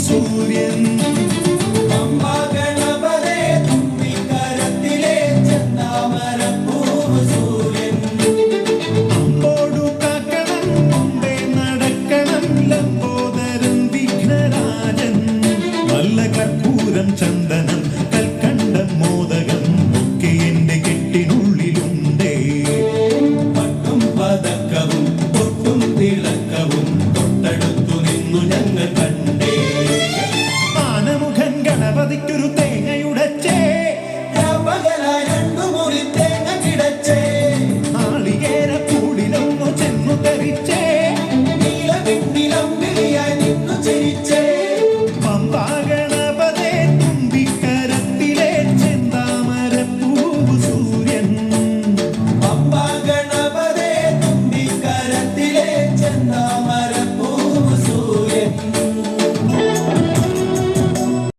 സൂര്യൻ. ചന്ദനം കൽക്കണ്ടം മോദകം ഒക്കെ എന്റെ